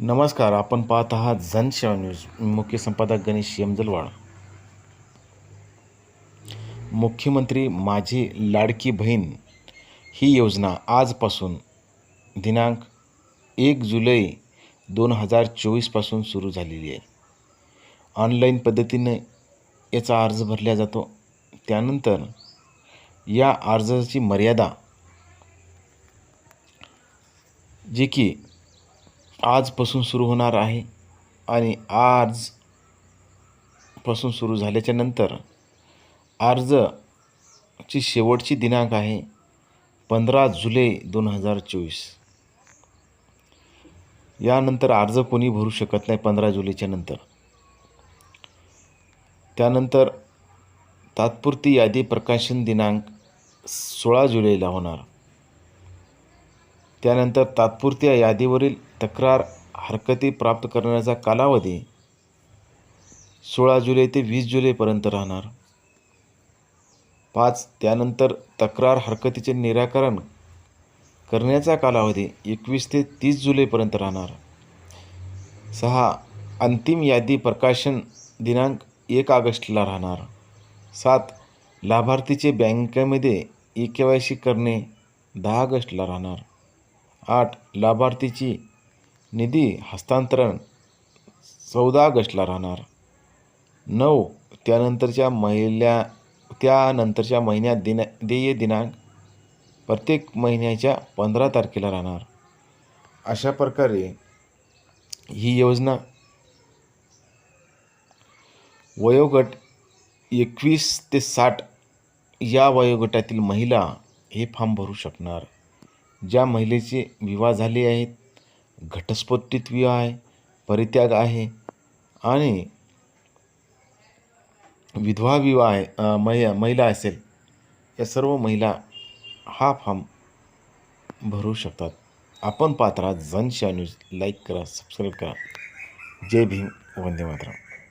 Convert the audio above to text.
नमस्कार आपण पाहत आहात जनसेवा न्यूज. मुख्य संपादक गणेश यमजलवाड. मुख्यमंत्री माझी लाडकी बहीण ही योजना आजपासून दिनांक एक जुलै दोन हजार चोवीसपासून सुरू झालेली आहे. ऑनलाईन पद्धतीने याचा अर्ज भरला जातो. त्यानंतर या अर्जाची मर्यादा जी की आजपासून सुरू होणार आहे आणि आजपासून सुरू झाल्याच्यानंतर अर्जची शेवटची दिनांक आहे पंधरा जुलै दोन हजार चोवीस. यानंतर अर्ज कोणी भरू शकत नाही पंधरा जुलैच्या नंतर. त्यानंतर तात्पुरती यादी प्रकाशन दिनांक सोळा जुलैला होणार. त्यानंतर तात्पुरत्या यादीवरील तक्रार हरकती प्राप्त करण्याचा कालावधी सोळा जुलै ते वीस जुलैपर्यंत राहणार. पाच त्यानंतर तक्रार हरकतीचे निराकरण करण्याचा कालावधी एकवीस ते तीस जुलैपर्यंत राहणार. सहा अंतिम यादी प्रकाशन दिनांक एक ऑगस्टला राहणार. सात लाभार्थीचे बँकेमध्ये ई के वाय सी करणे दहा ऑगस्टला राहणार. आठ लाभार्थीची निधी हस्तांतरण चौदा ऑगस्टला राहणार. नऊ त्यानंतरच्या महिल्या त्यानंतरच्या महिन्यात दिना देय दिनांक प्रत्येक महिन्याच्या पंधरा तारखेला राहणार. अशा प्रकारे ही योजना वयोगट एकवीस ते साठ या वयोगटातील महिला हे फॉर्म भरू शकणार. ज्या महिलेचे विवाह झाले आहेत घटस्फोटित्व विवाह आहे परित्याग आहे आणि विधवा विवाह आहे मै महि महिला असेल या सर्व महिला हा फॉर्म भरू शकतात. आपण पात्रात जन न्यूज. लाईक करा सबस्क्राईब करा. जय भीम. वंदे मातरम.